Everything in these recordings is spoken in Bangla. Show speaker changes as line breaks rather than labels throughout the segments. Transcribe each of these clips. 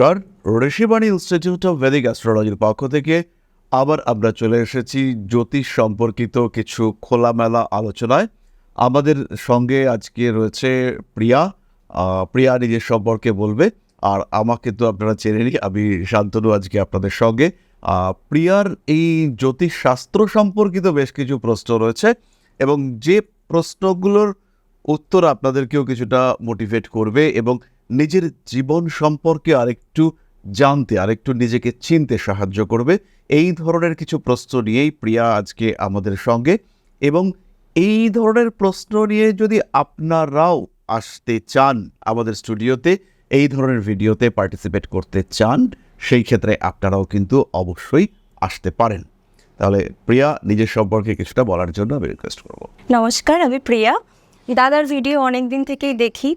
নমস্কার, ঋষিবাণী ইনস্টিটিউট অফ ভেদিক অ্যাস্ট্রোলজির পক্ষ থেকে আবার আমরা চলে এসেছি জ্যোতিষ সম্পর্কিত কিছু খোলামেলা আলোচনায়। আমাদের সঙ্গে আজকে রয়েছে প্রিয়া প্রিয়া নিজের সম্পর্কে বলবে, আর আমাকে তো আপনারা চেনেনি আমি শান্তনু আজকে আপনাদের সঙ্গে। প্রিয়ার এই জ্যোতিষ শাস্ত্র সম্পর্কিত বেশ কিছু প্রশ্ন রয়েছে, এবং যে প্রশ্নগুলোর উত্তর আপনাদেরকেও কিছুটা মোটিভেট করবে, এবং নিজের জীবন সম্পর্কে আরেকটু জানতে, আরেকটু নিজেকে চিনতে সাহায্য করবে। এই ধরনের কিছু প্রশ্ন নিয়েই প্রিয়া আজকে আমাদের সঙ্গে এবং এই ধরনের প্রশ্ন নিয়ে যদি আপনারাও আসতে চান আমাদের স্টুডিওতে, এই ধরনের ভিডিওতে পার্টিসিপেট করতে চান, সেই ক্ষেত্রে আপনারাও কিন্তু অবশ্যই আসতে পারেন। তাহলে প্রিয়া, নিজের সম্পর্কে কিছুটা বলার জন্য আমি রিকোয়েস্ট করব।
নমস্কার, আমি প্রিয়া। দাদার ভিডিও অনেক দিন থেকেই দেখি।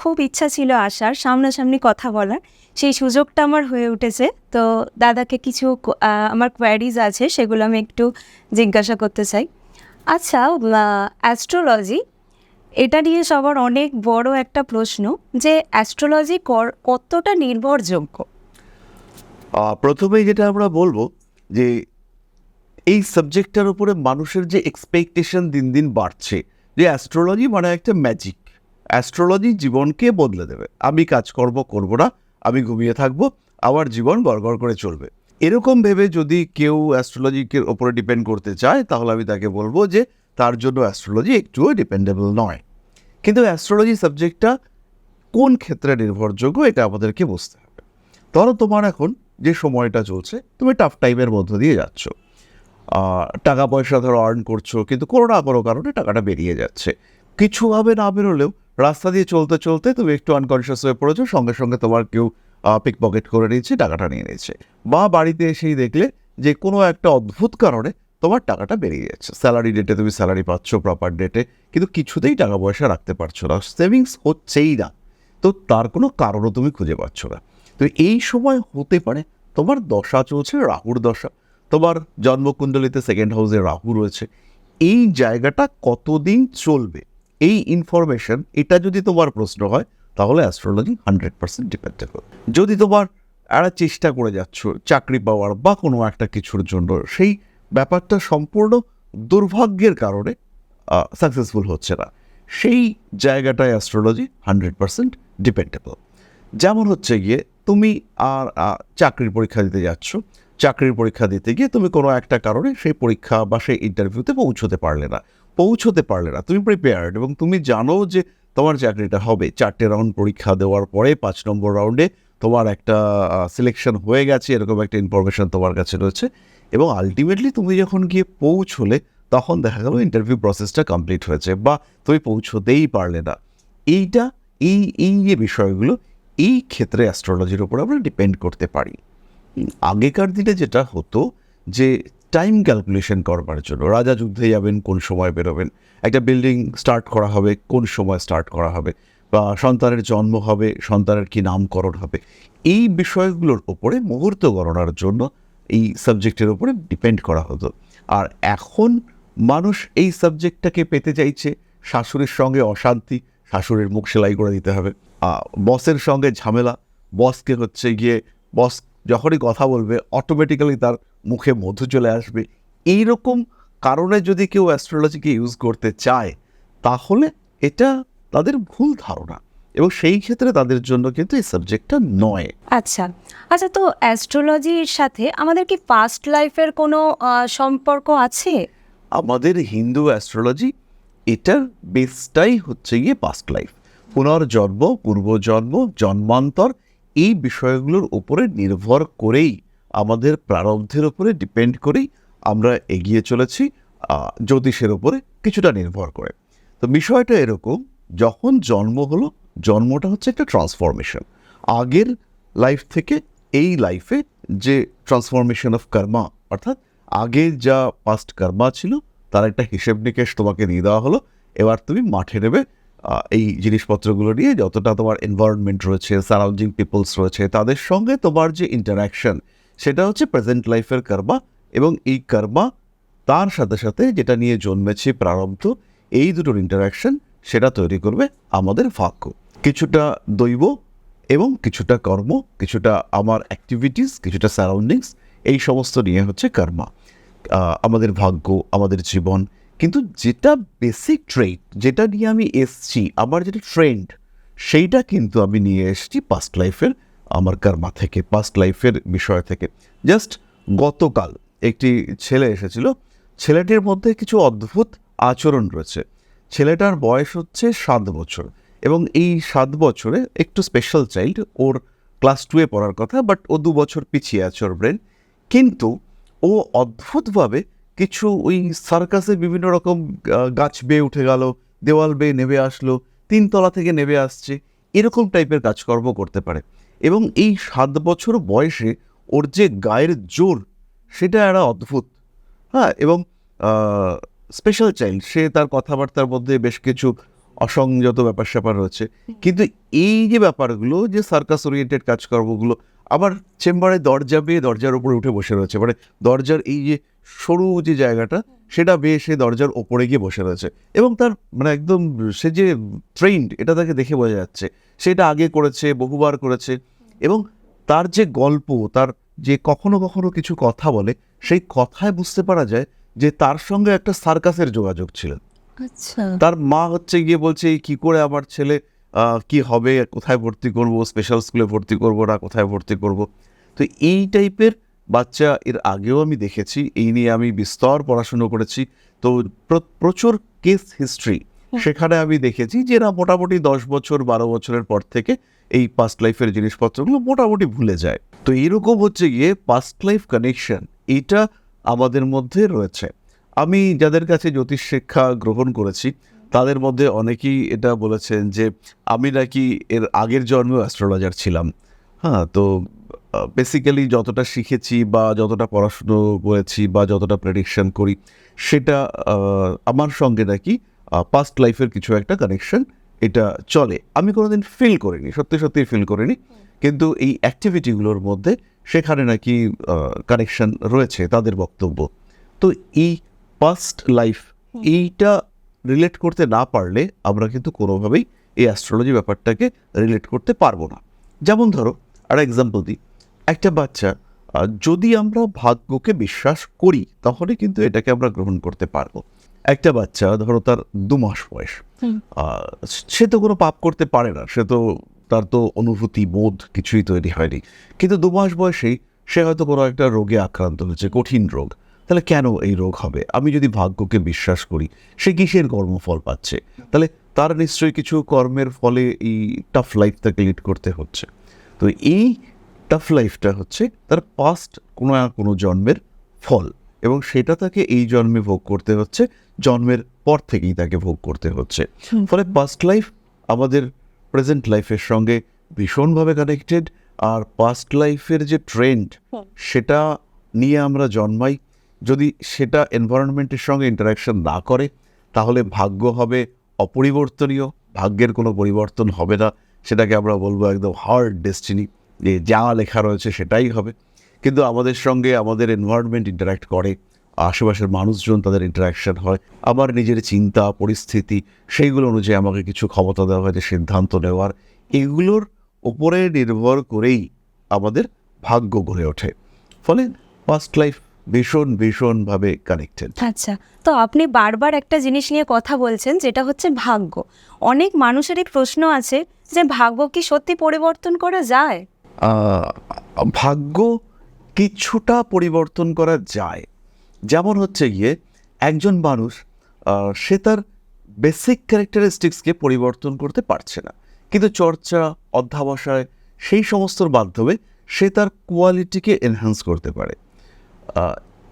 খুব ইচ্ছা ছিল আসার, সামনাসামনি কথা বলার। সেই সুযোগটা আমার হয়ে উঠেছে। তো দাদাকে কিছু আমার কোয়ারিজ আছে, সেগুলো আমি একটু জিজ্ঞাসা করতে চাই। আচ্ছা অ্যাস্ট্রোলজি এটা নিয়ে সবার অনেক বড় একটা প্রশ্ন যে অ্যাস্ট্রোলজি কতটা নির্ভরযোগ্য?
প্রথমেই যেটা আমরা বলব যে এই সাবজেক্টটার উপরে মানুষের যে এক্সপেকটেশন দিন দিন বাড়ছে, যে অ্যাস্ট্রোলজি মানে একটা ম্যাজিক অ্যাস্ট্রোলজি জীবনকে বদলে দেবে। আমি কাজকর্ম করব না, আমি ঘুমিয়ে থাকব, আমার জীবন গড়গড় করে চলবে। এরকম ভেবে যদি কেউ অ্যাস্ট্রোলজিকে ওপরে ডিপেন্ড করতে চায়, তাহলে আমি তাকে বলব যে, তার জন্য অ্যাস্ট্রোলজি একটুও ডিপেন্ডেবল নয়। কিন্তু অ্যাস্ট্রোলজি সাবজেক্টটা কোন ক্ষেত্রে নির্ভরযোগ্য, এটা আমাদেরকে বুঝতে হবে। ধরো তোমার এখন যে সময়টা চলছে, তুমি টাফ টাইমের মধ্য দিয়ে যাচ্ছ। টাকা পয়সা ধরো আর্ন করছ, কিন্তু কোনো না কোনো কারণে টাকাটা বেরিয়ে যাচ্ছে। কিছুভাবে না বেরোলেও রাস্তা দিয়ে চলতে চলতে তুমি একটু আনকনসিয়াস হয়ে পড়েছো, সঙ্গে সঙ্গে তোমার কেউ পিক পকেট করে নিয়েছে, টাকাটা নিয়ে নিয়েছে। বা বাড়িতে এসেই দেখলে যে কোনো একটা অদ্ভুত কারণে তোমার টাকাটা বেরিয়ে যাচ্ছে। স্যালারি ডেটে তুমি স্যালারি পাচ্ছ প্রপার ডেটে কিন্তু কিছুতেই টাকা পয়সা রাখতে পারছ না। সেভিংস হচ্ছেই না। তো তার কোনো কারণও তুমি খুঁজে পাচ্ছ না। তো এই সময় হতে পারে তোমার দশা চলছে, রাহুর দশা। তোমার জন্মকুণ্ডলিতে সেকেন্ড হাউসে রাহু রয়েছে। এই জায়গাটা কতদিন চলবে? এই ইনফরমেশন এটা যদি তোমার প্রশ্ন হয়, তাহলে অ্যাস্ট্রোলজি হান্ড্রেড পার্সেন্ট ডিপেন্ডেবল যদি তোমার একটা চেষ্টা করে যাচ্ছ, চাকরি পাওয়ার বা কোনো একটা কিছুর জন্য, সেই ব্যাপারটা সম্পূর্ণ দুর্ভাগ্যের কারণে সাকসেসফুল হচ্ছে না। সেই জায়গাটায় অ্যাস্ট্রোলজি হান্ড্রেড পার্সেন্ট ডিপেন্ডেবল যেমন হচ্ছে গিয়ে, তুমি আর চাকরির পরীক্ষা দিতে যাচ্ছ। চাকরির পরীক্ষা দিতে গিয়ে তুমি কোনো একটা কারণে সেই পরীক্ষা বা সেই ইন্টারভিউতে পৌঁছতে পারলে না। পৌঁছতে পারলে না, তুমি প্রিপেয়ার্ড এবং তুমি জানো যে তোমার চাকরিটা হবে। চারটে রাউন্ড পরীক্ষা দেওয়ার পরে পাঁচ নম্বর রাউন্ডে তোমার একটা সিলেকশন হয়ে গেছে, এরকম একটা ইনফরমেশন তোমার কাছে রয়েছে এবং আলটিমেটলি তুমি যখন গিয়ে পৌঁছলে, তখন দেখা গেল ইন্টারভিউ প্রসেসটা কমপ্লিট হয়েছে বা তুমি পৌঁছতেই পারলে না। এইটা, এই এই যে বিষয়গুলো, এই ক্ষেত্রে অ্যাস্ট্রোলজির উপর আমরা ডিপেন্ড করতে পারি। আগেকার দিনে যেটা হতো যে টাইম ক্যালকুলেশন করবার জন্য। রাজা যুদ্ধে যাবেন, কোন সময় বেরোবেন? একটা বিল্ডিং স্টার্ট করা হবে, কোন সময় স্টার্ট করা হবে? বা সন্তানের জন্ম হবে, সন্তানের কি নামকরণ হবে? এই বিষয়গুলোর ওপরে মুহূর্ত গণনার জন্য এই সাবজেক্টের ওপরে ডিপেন্ড করা হতো। আর এখন মানুষ এই সাবজেক্টটাকে পেতে চাইছে, শাশুড়ির সঙ্গে অশান্তি, শাশুড়ির মুখ সেলাই করে দিতে হবে। বসের সঙ্গে ঝামেলা বসকে হচ্ছে গিয়ে বস যখনই কথা বলবে অটোমেটিক্যালি তার মুখে মধু চলে আসবে। এই রকম কারণে যদি কেউ অ্যাস্ট্রোলজিকে ইউজ করতে চায় তাহলে এটা তাদের ভুল ধারণা। এবং সেই ক্ষেত্রে তাদের জন্য কিন্তু এই সাবজেক্টটা নয়।
আচ্ছা। আচ্ছা তো অ্যাস্ট্রোলজির সাথে আমাদের কি পাস্ট লাইফের কোনো সম্পর্ক আছে?
আমাদের হিন্দু অ্যাস্ট্রোলজি এটার বেসটাই হচ্ছে গিয়ে পাস্ট লাইফ পুনর্জন্ম পূর্বজন্ম জন্মান্তর এই বিষয়গুলোর উপরে নির্ভর করেই আমাদের প্রারব্ধের উপরে ডিপেন্ড করেই আমরা এগিয়ে চলেছি জ্যোতিষের উপরে কিছুটা নির্ভর করে। তো বিষয়টা এরকম, যখন জন্ম হলো, জন্মটা হচ্ছে একটা ট্রান্সফরমেশন আগের লাইফ থেকে এই লাইফে যে ট্রান্সফরমেশন অফ কর্মা অর্থাৎ আগে যা পাস্ট কর্মা ছিল, তার একটা হিসেব নিকেশ তোমাকে দিয়ে দেওয়া হলো, এবার তুমি মাঠে নেবে এই জিনিসপত্রগুলো নিয়ে যতটা তোমার এনভায়রনমেন্ট রয়েছে সারাউন্ডিং পিপলস রয়েছে, তাদের সঙ্গে তোমার যে ইন্টারাকশন সেটা হচ্ছে প্রেজেন্ট লাইফের কর্মা এবং এই কর্মা তার সাথে সাথে যেটা নিয়ে জন্মেছে, প্রারব্ধ, এই দুটোর ইন্টারাকশন সেটা তৈরি করবে আমাদের ভাগ্য। কিছুটা দৈব এবং কিছুটা কর্ম, কিছুটা আমার অ্যাক্টিভিটিস কিছুটা সারাউন্ডিংস এই সমস্ত নিয়ে হচ্ছে কর্মা আমাদের ভাগ্য, আমাদের জীবন কিন্তু যেটা বেসিক ট্রেড যেটা নিয়ে আমি এসছি, আমার যেটা ট্রেন্ড সেইটা কিন্তু আমি নিয়ে এসেছি পাস্ট লাইফের আমার কর্মা থেকে পাস্ট লাইফের বিষয় থেকে। জাস্ট গতকাল একটি ছেলে এসেছিল, ছেলেটির মধ্যে কিছু অদ্ভুত আচরণ রয়েছে। ছেলেটার বয়স হচ্ছে সাত বছর এবং এই সাত বছরে একটু স্পেশাল চাইল্ড ওর ক্লাস টুয়ে পড়ার কথা বাট ও দু বছর পিছিয়ে আছে ওর ব্রেন কিন্তু ও অদ্ভুতভাবে কিছু ওই সার্কাসে বিভিন্ন রকম গাছ বেয়ে উঠে গেল, দেওয়াল বেয়ে নেমে আসলো, তিনতলা থেকে নেমে আসছে, এরকম টাইপের কাজকর্ম করতে পারে। এবং এই সাত বছর বয়সে ওর যে গায়ের জোর, সেটা একটা অদ্ভুত। হ্যাঁ এবং স্পেশাল চাইল্ড সে তার কথাবার্তার মধ্যে বেশ কিছু অসংযত ব্যাপার স্যাপার রয়েছে। কিন্তু এই যে ব্যাপারগুলো, যে সার্কাস ওরিয়েন্টেড কাজকর্মগুলো, আবার চেম্বারে দরজা বেয়ে দরজার উপরে উঠে বসে রয়েছে। মানে দরজার এই যে সরু যে জায়গাটা সেটা বেয়ে সে দরজার ওপরে গিয়ে বসে রয়েছে। এবং তার মানে একদম সে যে ট্রেন্ড এটা তাকে দেখে বোঝা যাচ্ছে। সেটা আগে করেছে বহুবার করেছে। এবং তার যে গল্প তার যে কখনো কখনো কিছু কথা বলে সেই কথায় বুঝতে পারা যায় যে তার সঙ্গে একটা সার্কাসের যোগাযোগ ছিল।
আচ্ছা।
তার মা হচ্ছে গিয়ে বলছে কি করে আমার ছেলে? কি হবে? কোথায় ভর্তি করব? স্পেশাল স্কুলে ভর্তি করব না? কোথায় ভর্তি করব? তো এই টাইপের বাচ্চা এর আগেও আমি দেখেছি এই নিয়ে আমি বিস্তর পড়াশুনো করেছি। তো প্র- প্রচুর কেস হিস্ট্রি সেখানে আমি দেখেছি যে এরা মোটামুটি দশ বছর বারো বছরের পর থেকে এই পাস্ট লাইফের জিনিসপত্রগুলো মোটামুটি ভুলে যায়। তো এরকম হচ্ছে গিয়ে পাস্ট লাইফ কানেকশন এটা আমাদের মধ্যে রয়েছে। আমি যাদের কাছে জ্যোতিষ শিক্ষা গ্রহণ করেছি তাদের মধ্যে অনেকেই এটা বলেছেন যে আমি নাকি এর আগের জন্মেও অ্যাস্ট্রোলজার ছিলাম। হ্যাঁ তো বেসিক্যালি যতটা শিখেছি বা যতটা পড়াশুনো করেছি বা যতটা প্রেডিকশন করি সেটা আমার সঙ্গে নাকি পাস্ট লাইফের কিছু একটা কানেকশন এটা চলে। আমি কোনোদিন ফিল করিনি সত্যি সত্যি ফিল করিনি। কিন্তু এই অ্যাক্টিভিটিগুলোর মধ্যে সেখানে নাকি কানেকশন রয়েছে তাদের বক্তব্য। তো এই পাস্ট লাইফ এইটা রিলেট করতে না পারলে আমরা কিন্তু কোনোভাবেই এই অ্যাস্ট্রোলজি ব্যাপারটাকে রিলেট করতে পারব না। যেমন ধরো আর এক্সাম্পল দিই। একটা বাচ্চা যদি আমরা ভাগ্যকে বিশ্বাস করি তাহলে কিন্তু এটাকে আমরা গ্রহণ করতে পারব। একটা বাচ্চা ধরো তার দু মাস বয়স। সে তো কোনো পাপ করতে পারে না সে তো তার তো অনুভূতি বোধ কিছুই তৈরি হয়নি। কিন্তু দু মাস বয়সেই সে হয়তো কোনো একটা রোগে আক্রান্ত হয়েছে কঠিন রোগ। তাহলে কেন এই রোগ হবে? আমি যদি ভাগ্যকে বিশ্বাস করি সে কিসের কর্মফল পাচ্ছে? তাহলে তার নিশ্চয়ই কিছু কর্মের ফলে এই টাফ লাইফ তাকে লিড করতে হচ্ছে। তো এই টাফ লাইফটা হচ্ছে তার পাস্ট কোনো না কোনো জন্মের ফল এবং সেটা তাকে এই জন্মে ভোগ করতে হচ্ছে জন্মের পর থেকেই তাকে ভোগ করতে হচ্ছে। ফলে পাস্ট লাইফ আমাদের প্রেজেন্ট লাইফের সঙ্গে ভীষণভাবে কানেক্টেড আর পাস্ট লাইফের যে ট্রেন্ড সেটা নিয়ে আমরা জন্মাই। যদি সেটা এনভায়রনমেন্টের সঙ্গে ইন্টারাকশন না করে তাহলে ভাগ্য হবে অপরিবর্তনীয় ভাগ্যের কোনো পরিবর্তন হবে না। সেটাকে আমরা বলব একদম হার্ড ডেস্টিনি যে যা লেখা রয়েছে সেটাই হবে। কিন্তু আমাদের সঙ্গে আমাদের এনভায়রনমেন্ট ইন্টারাক্ট করে, আশেপাশের মানুষজন তাদের ইন্টারাকশন হয় আমার নিজের চিন্তা, পরিস্থিতি সেইগুলো অনুযায়ী আমাকে কিছু ক্ষমতা দেওয়া হয় যে সিদ্ধান্ত নেওয়ার। এগুলোর উপরে নির্ভর করেই আমাদের ভাগ্য গড়ে ওঠে। ফলে পাস্ট লাইফ ভীষণ, ভীষণভাবে কানেক্টেড
আচ্ছা তো আপনি বারবার একটা জিনিস নিয়ে কথা বলছেন যেটা হচ্ছে ভাগ্য। অনেক মানুষেরই প্রশ্ন আছে যে ভাগ্য কি সত্যি পরিবর্তন করা যায়?
ভাগ্য কিছুটা পরিবর্তন করা যায়। যেমন হচ্ছে গিয়ে একজন মানুষ সে তার বেসিক ক্যারেক্টারিস্টিক্সকে পরিবর্তন করতে পারছে না। কিন্তু চর্চা অধ্যাবসায় সেই সমস্তর মাধ্যমে সে তার কোয়ালিটিকে এনহ্যান্স করতে পারে।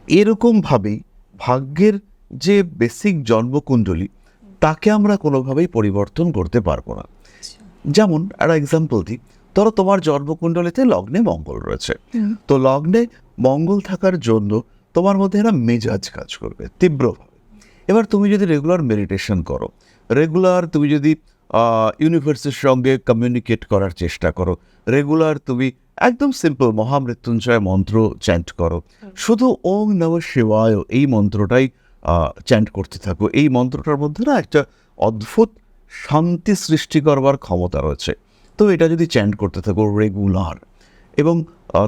এরকমভাবেই ভাগ্যের যে বেসিক জন্মকুণ্ডলী তাকে আমরা কোনোভাবেই পরিবর্তন করতে পারব না। যেমন একটা এক্সাম্পল দিই ধরো তোমার জন্মকুণ্ডলীতে লগ্নে মঙ্গল রয়েছে। তো লগ্নে মঙ্গল থাকার জন্য তোমার মধ্যে একটা মেজাজ কাজ করবে তীব্রভাবে। এবার তুমি যদি রেগুলার মেডিটেশন করো রেগুলার তুমি যদি ইউনিভার্সের সঙ্গে কমিউনিকেট করার চেষ্টা করো রেগুলার তুমি একদম সিম্পল মহামৃত্যুঞ্জয় মন্ত্র চ্যান্ট করো। শুধু ওং নম শিবায় এই মন্ত্রটাই চ্যান্ট করতে থাকো। এই মন্ত্রটার মধ্যে না একটা অদ্ভুত শান্তি সৃষ্টি করবার ক্ষমতা রয়েছে। তো এটা যদি চ্যান্ট করতে থাকো রেগুলার এবং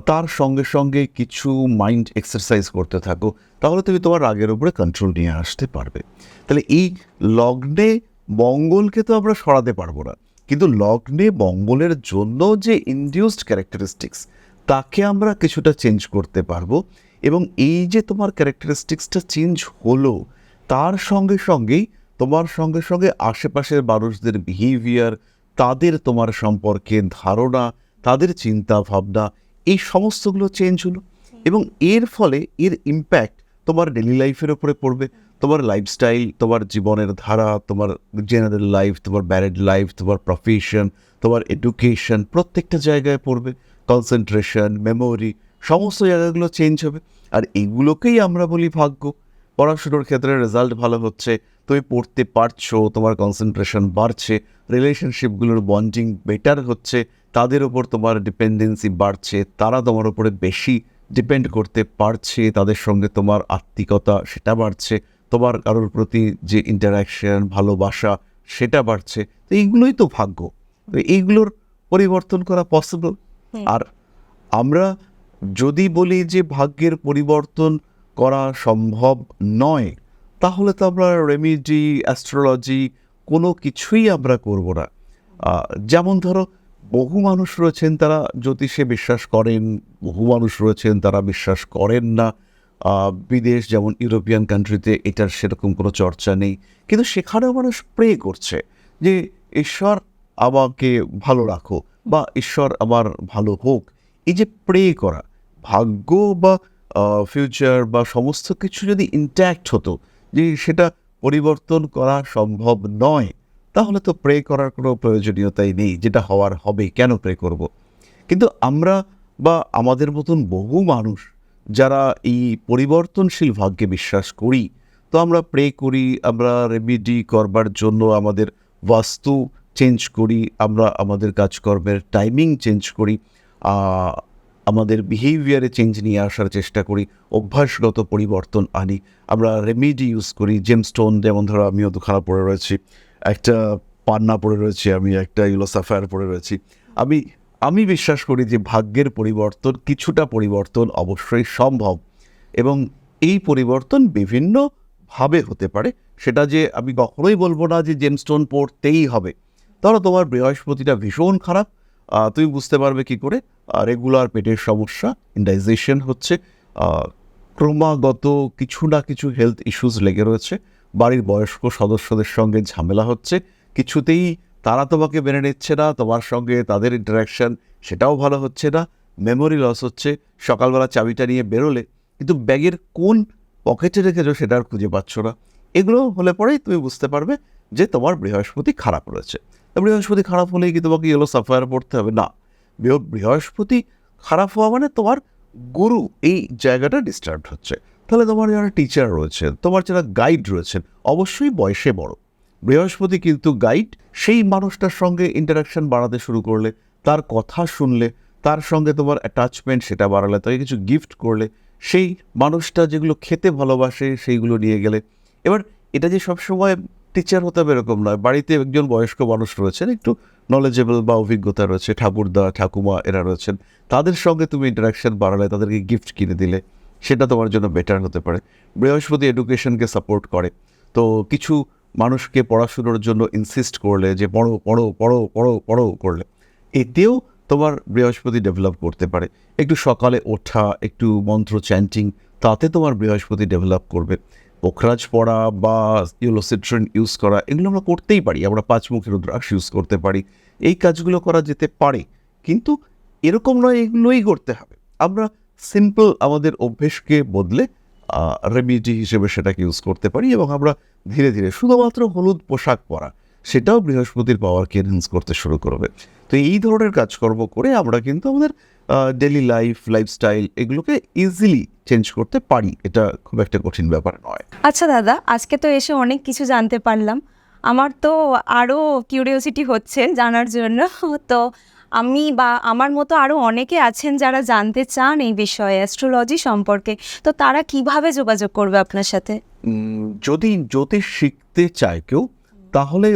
তার সঙ্গে সঙ্গে কিছু মাইন্ড এক্সারসাইজ করতে থাকো, তাহলে তুমি তোমার রাগের উপরে কন্ট্রোল নিয়ে আসতে পারবে। তাহলে এই লগ্নে মঙ্গলকে তো আমরা সরাতে পারব না, কিন্তু লগ্নে মঙ্গলের জন্য যে ইনডিউসড ক্যারেক্টারিস্টিক্স তাকে আমরা কিছুটা চেঞ্জ করতে পারব এবং এই যে তোমার ক্যারেক্টারিস্টিক্সটা চেঞ্জ হলো, তার সঙ্গে সঙ্গেই তোমার সঙ্গে সঙ্গে আশেপাশের মানুষদের বিহেভিয়ার তাদের তোমার সম্পর্কে ধারণা, তাদের চিন্তা ভাবনা এই সমস্তগুলো চেঞ্জ হলো। এবং এর ফলে এর ইম্প্যাক্ট তোমার ডেলি লাইফের ওপরে পড়বে। তোমার লাইফস্টাইল তোমার জীবনের ধারা, তোমার জেনারেল লাইফ তোমার ব্যারেড লাইফ তোমার প্রফেশন তোমার এডুকেশন প্রত্যেকটা জায়গায় পড়বে। কনসেন্ট্রেশন মেমোরি সমস্ত জায়গাগুলো চেঞ্জ হবে। আর এগুলোকেই আমরা বলি ভাগ্য। পড়াশুনোর ক্ষেত্রে রেজাল্ট ভালো হচ্ছে তুমি পড়তে পারছ তোমার কনসেন্ট্রেশন বাড়ছে রিলেশনশিপগুলোর বন্ডিং বেটার হচ্ছে তাদের ওপর তোমার ডিপেন্ডেন্সি বাড়ছে তারা তোমার উপরে বেশি ডিপেন্ড করতে পারছে তাদের সঙ্গে তোমার আত্মিকতা সেটা বাড়ছে তোমার কারোর প্রতি যে ইন্টারাকশন ভালোবাসা সেটা বাড়ছে তো এইগুলোই তো ভাগ্য। তো এইগুলোর পরিবর্তন করা পসিবল আর আমরা যদি বলি যে ভাগ্যের পরিবর্তন করা সম্ভব নয়, তাহলে তো আমরা রেমিডি, অ্যাস্ট্রোলজি কোনো কিছুই আমরা করব না। যেমন ধরো, বহু মানুষ রয়েছেন তারা জ্যোতিষে বিশ্বাস করেন, বহু মানুষ রয়েছেন তারা বিশ্বাস করেন না। বিদেশ যেমন ইউরোপিয়ান কান্ট্রিতে এটার সেরকম কোনো চর্চা নেই, কিন্তু সেখানেও মানুষ প্রে করছে যে, ঈশ্বর আমাকে ভালো রাখো বা ঈশ্বর আমার ভালো হোক। এই যে প্রে করা, ভাগ্য বা ফিউচার বা সমস্ত কিছু যদি ইন্ট্যাক্ট হতো যে সেটা পরিবর্তন করা সম্ভব নয়, তাহলে তো প্রে করার কোনো প্রয়োজনীয়তাই নেই, যেটা হওয়ার হবে, কেন প্রে করব। কিন্তু আমরা বা আমাদের মতন বহু মানুষ যারা এই পরিবর্তনশীল ভাগ্যে বিশ্বাস করি, তো আমরা প্রে করি, আমরা রেমিডি করবার জন্য আমাদের বাস্তু চেঞ্জ করি, আমরা আমাদের কাজকর্মের টাইমিং চেঞ্জ করি আমাদের বিহেভিয়ারে চেঞ্জ নিয়ে আসার চেষ্টা করি, অভ্যাসগত পরিবর্তন আনি। আমরা রেমিডি ইউজ করি জেমস্টোন যেমন ধরো আমিও দুখানা পড়ে রয়েছি, একটা পান্না পড়ে রয়েছি, আমি একটা ইউলো সাফায়ার পড়ে রয়েছি। আমি আমি বিশ্বাস করি যে ভাগ্যের পরিবর্তন, কিছুটা পরিবর্তন অবশ্যই সম্ভব। এবং এই পরিবর্তন বিভিন্নভাবে হতে পারে। সেটা যে আমি কখনোই বলব না যে জেমস্টোন পড়তেই হবে। ধরো তোমার বৃহস্পতিটা ভীষণ খারাপ তুমি বুঝতে পারবে কি করে? রেগুলার পেটের সমস্যা ইন্ডাইজেশন হচ্ছে ক্রমাগত কিছু না কিছু হেলথ ইস্যুস লেগে রয়েছে। বাড়ির বয়স্ক সদস্যদের সঙ্গে ঝামেলা হচ্ছে, কিছুতেই তারা তোমাকে মেনে নিচ্ছে না, তোমার সঙ্গে তাদের ইন্টারাকশন সেটাও ভালো হচ্ছে না মেমোরি লস হচ্ছে, সকালবেলা চাবিটা নিয়ে বেরোলে, কিন্তু ব্যাগের কোন পকেটে রেখেছো সেটা আর খুঁজে পাচ্ছ না। এগুলো হলে পরেই তুমি বুঝতে পারবে যে তোমার বৃহস্পতি খারাপ রয়েছে। বৃহস্পতি খারাপ হলেই কি তোমাকে ইয়েলো সাফায়ার পড়তে হবে? না। বৃহস্পতি খারাপ হওয়া মানে তোমার গুরু এই জায়গাটা ডিস্টার্ব হচ্ছে। তাহলে তোমার যারা টিচার রয়েছে তোমার যারা গাইড রয়েছেন, অবশ্যই বয়সে বড়। বৃহস্পতি কিন্তু গাইড সেই মানুষটার সঙ্গে ইন্টারাকশন বাড়াতে শুরু করলে, তার কথা শুনলে, তার সঙ্গে তোমার অ্যাটাচমেন্ট সেটা বাড়ালে, তাকে কিছু গিফট করলে, সেই মানুষটা যেগুলো খেতে ভালোবাসে, সেইগুলো নিয়ে গেলে। এবার এটা যে সবসময় টিচার হতে হবে এরকম নয়। বাড়িতে একজন বয়স্ক মানুষ রয়েছেন, একটু নলেজেবল বা অভিজ্ঞতা রয়েছে, ঠাকুরদা, ঠাকুমা এরা রয়েছেন। তাদের সঙ্গে তুমি ইন্টারাকশন বাড়ালে, তাদেরকে গিফট কিনে দিলে, সেটা তোমার জন্য বেটার হতে পারে। বৃহস্পতি এডুকেশনকে সাপোর্ট করে। তো কিছু মানুষকে পড়াশুনোর জন্য ইনসিস্ট করলে, যে পড়ো পড়ো পড়ো পড়ো পড়ো করলে, এতেও তোমার বৃহস্পতি ডেভেলপ করতে পারে। একটু সকালে ওঠা, একটু মন্ত্র চ্যান্টিং তাতে তোমার বৃহস্পতি ডেভেলপ করবে। পোখরাজ পড়া বা ইউলোসিট্রিন ইউজ করা, এগুলো আমরা করতেই পারি। আমরা পাঁচমুখী রুদ্রাক্ষ ইউজ করতে পারি। এই কাজগুলো করা যেতে পারে। কিন্তু এরকম নয়, এগুলোই করতে হবে। আমরা সিম্পল আমাদের অভ্যেসকে বদলে রেমিডি হিসেবে সেটাকে ইউজ করতে পারি এবং আমরা ধীরে ধীরে শুধুমাত্র হলুদ পোশাক পরা, সেটাও বৃহস্পতির পাওয়ারকে এনহেন্স করতে শুরু করবে। তো এই ধরনের কাজকর্ম করে আমরা কিন্তু আমাদের ডেলি লাইফ লাইফস্টাইল এগুলোকে ইজিলি চেঞ্জ করতে পারি। এটা খুব একটা কঠিন ব্যাপার নয়।
আচ্ছা দাদা আজকে তো এসে অনেক কিছু জানতে পারলাম। আমার তো আরও কিউরিওসিটি হচ্ছে জানার জন্য। তো আমি বা আমার মতো আরও অনেকে আছেন যারা জানতে চান এই বিষয়ে অ্যাস্ট্রোলজি সম্পর্কে। তো তারা কীভাবে যোগাযোগ করবে আপনার সাথে?
যদি জ্যোতিষ শিখতে চায় কেউ তাহলে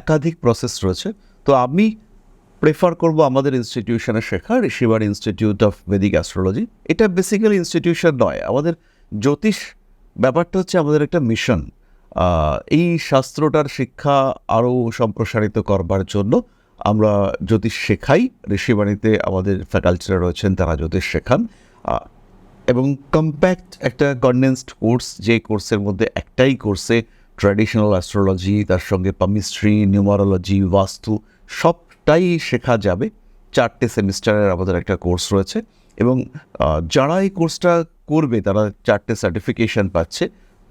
একাধিক প্রসেস রয়েছে। তো আমি প্রেফার করব আমাদের ইনস্টিটিউশনে শেখা Rishibar institute of Vedic astrology এটা বেসিক্যালি ইনস্টিটিউশন নয়, আমাদের জ্যোতিষ ব্যাপারটা হচ্ছে আমাদের একটা মিশন এই শাস্ত্রটার শিক্ষা আরও সম্প্রসারিত করবার জন্য আমরা জ্যোতিষ শেখাই, ঋষিবাণীতে আমাদের ফ্যাকাল্টিরা রয়েছেন, তারা জ্যোতিষ শেখান। এবং কম্প্যাক্ট একটা কন্ডেন্সড কোর্স যে কোর্সের মধ্যে একটাই কোর্সে ট্র্যাডিশনাল অ্যাস্ট্রোলজি তার সঙ্গে পামিস্ট্রি নিউমারোলজি বাস্তু সবটাই শেখা যাবে। চারটে সেমিস্টারের আমাদের একটা কোর্স রয়েছে এবং যারা এই কোর্সটা করবে, তারা চারটে সার্টিফিকেশন পাচ্ছে।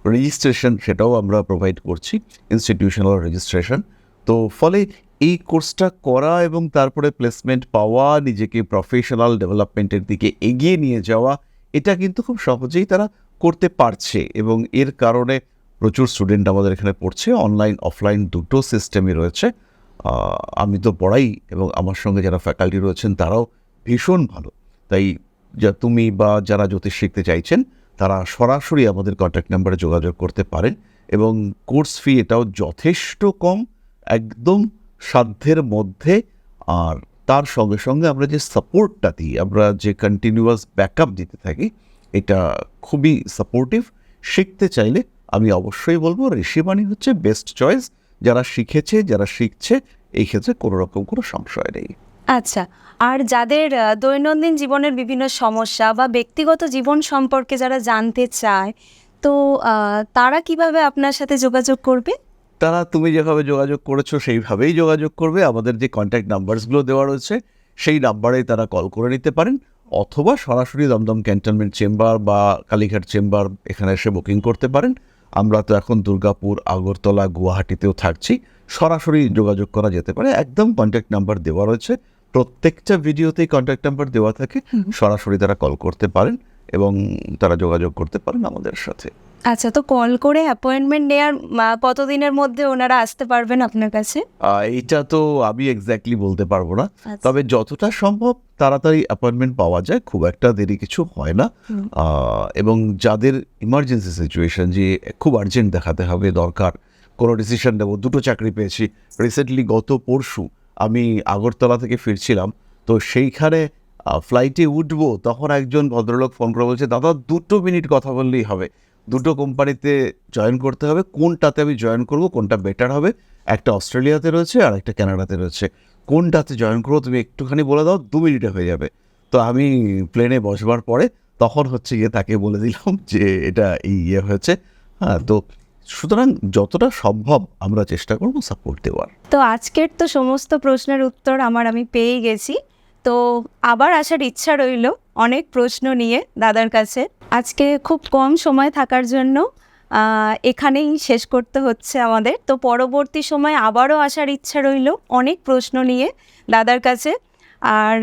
রেজিস্ট্রেশন সেটাও আমরা প্রোভাইড করছি ইনস্টিটিউশনাল রেজিস্ট্রেশন তো ফলে এই কোর্সটা করা এবং তারপরে প্লেসমেন্ট পাওয়া, নিজেকে প্রফেশনাল ডেভেলপমেন্টের দিকে এগিয়ে নিয়ে যাওয়া, এটা কিন্তু খুব সহজেই তারা করতে পারছে এবং এর কারণে প্রচুর স্টুডেন্ট আমাদের এখানে পড়ছে। অনলাইন অফলাইন দুটো সিস্টেমই রয়েছে। আমি তো পড়াই এবং আমার সঙ্গে যারা ফ্যাকাল্টি রয়েছেন তারাও ভীষণ ভালো। তাই যা তুমি বা যারা জ্যোতিষ শিখতে চাইছেন, তারা সরাসরি আমাদের কন্ট্যাক্ট নাম্বারে যোগাযোগ করতে পারেন এবং কোর্স ফি এটাও যথেষ্ট কম, একদম সাধ্যের মধ্যে। আর তার সঙ্গে সঙ্গে আমরা যে সাপোর্টটা দিই, আমরা যে কন্টিনিউয়াস ব্যাকআপ দিতে থাকি, এটা খুবই সাপোর্টিভ শিখতে চাইলে আমি অবশ্যই বলব, ঋষিবাণী হচ্ছে বেস্ট চয়েস যারা শিখেছে, যারা শিখছে এই ক্ষেত্রে কোনো রকম কোনো সংশয় নেই।
আচ্ছা আর যাদের দৈনন্দিন জীবনের বিভিন্ন সমস্যা বা ব্যক্তিগত জীবন সম্পর্কে যারা জানতে চায় তো তারা কীভাবে আপনার সাথে যোগাযোগ করবে?
তারা তুমি যেভাবে যোগাযোগ করেছ সেইভাবেই যোগাযোগ করবে। আমাদের যে কন্ট্যাক্ট নাম্বারসগুলো দেওয়া রয়েছে সেই নাম্বারে তারা কল করে নিতে পারেন অথবা সরাসরি দমদম ক্যান্টনমেন্ট চেম্বার বা কালীঘাট চেম্বার এখানে এসে বুকিং করতে পারেন। আমরা তো এখন দুর্গাপুর আগরতলা গুয়াহাটিতেও থাকছি। সরাসরি যোগাযোগ করা যেতে পারে। একদম কন্ট্যাক্ট নাম্বার দেওয়া রয়েছে। প্রত্যেকটা ভিডিওতেই কন্ট্যাক্ট নাম্বার দেওয়া থাকে। সরাসরি তারা কল করতে পারেন এবং তারা যোগাযোগ করতে পারেন আমাদের সাথে।
আচ্ছা তো কল করে অ্যাপয়েন্টমেন্ট নেওয়ার কতদিনের মধ্যে ওনারা আসতে পারবেন আপনার কাছে?
এইটা তো আমি এক্স্যাক্টলি বলতে পারব না।
আচ্ছা।
তবে যতটা সম্ভব তাড়াতাড়ি অ্যাপয়েন্টমেন্ট পাওয়া যায়। খুব একটা দেরি কিছু হয় না। এবং যাদের ইমার্জেন্সি সিচুয়েশন যে খুব আর্জেন্ট দেখাতে হবে দরকার কোনো ডিসিশন নেব, দুটো চাকরি পেয়েছি। রিসেন্টলি গত পরশু আমি আগরতলা থেকে ফিরছিলাম, তো সেইখানে ফ্লাইটে উঠবো, তখন একজন ভদ্রলোক ফোন করে বলছে, দাদা, দুটো মিনিট কথা বললেই হবে। দুটো কোম্পানিতে জয়েন করতে হবে, কোনটাতে আমি জয়েন করব, কোনটা বেটার হবে? একটা অস্ট্রেলিয়াতে রয়েছে আর একটা কানাডাতে রয়েছে। কোনটাতে জয়েন করব, তুমি একটুখানি বলে দাও, দু মিনিটে হয়ে যাবে। তো আমি প্লেনে বসবার পরে তখন হচ্ছে ইয়ে তাকে বলে দিলাম যে, এটা এই ইয়ে হয়েছে। হ্যাঁ তো সুতরাং যতটা সম্ভব আমরা চেষ্টা করব সাপোর্ট দেওয়ার।
তো আজকের তো সমস্ত প্রশ্নের উত্তর আমার আমি পেয়ে গেছি। তো আবার আসার ইচ্ছা রইল অনেক প্রশ্ন নিয়ে দাদার কাছে। আজকে খুব কম সময় থাকার জন্য এখানেই শেষ করতে হচ্ছে আমাদের। তো পরবর্তী সময় আবারও আসার ইচ্ছা রইল অনেক প্রশ্ন নিয়ে দাদার কাছে। আর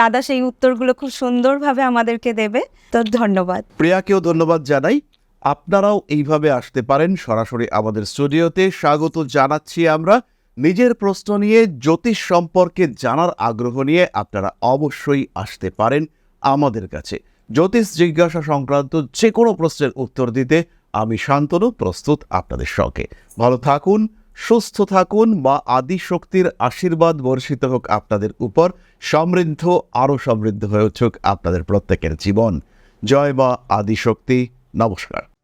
দাদা সেই উত্তরগুলো খুব সুন্দরভাবে আমাদেরকে দেবে। তো ধন্যবাদ।
প্রিয়াকেও ধন্যবাদ জানাই। আপনারাও এইভাবে আসতে পারেন সরাসরি আমাদের স্টুডিওতে। স্বাগত জানাচ্ছি আমরা। নিজের প্রশ্ন নিয়ে, জ্যোতিষ সম্পর্কে জানার আগ্রহ নিয়ে আপনারা অবশ্যই আসতে পারেন আমাদের কাছে। জ্যোতিষ জিজ্ঞাসা সংক্রান্ত যে কোনো প্রশ্নের উত্তর দিতে আমি শান্তনু প্রস্তুত আপনাদের সঙ্গে। ভালো থাকুন, সুস্থ থাকুন বা আদি শক্তির আশীর্বাদ বর্ষিত হোক আপনাদের উপর, সমৃদ্ধ, আরও সমৃদ্ধ হয়ে উঠুক আপনাদের প্রত্যেকের জীবন। জয় মা আদিশক্তি। নমস্কার।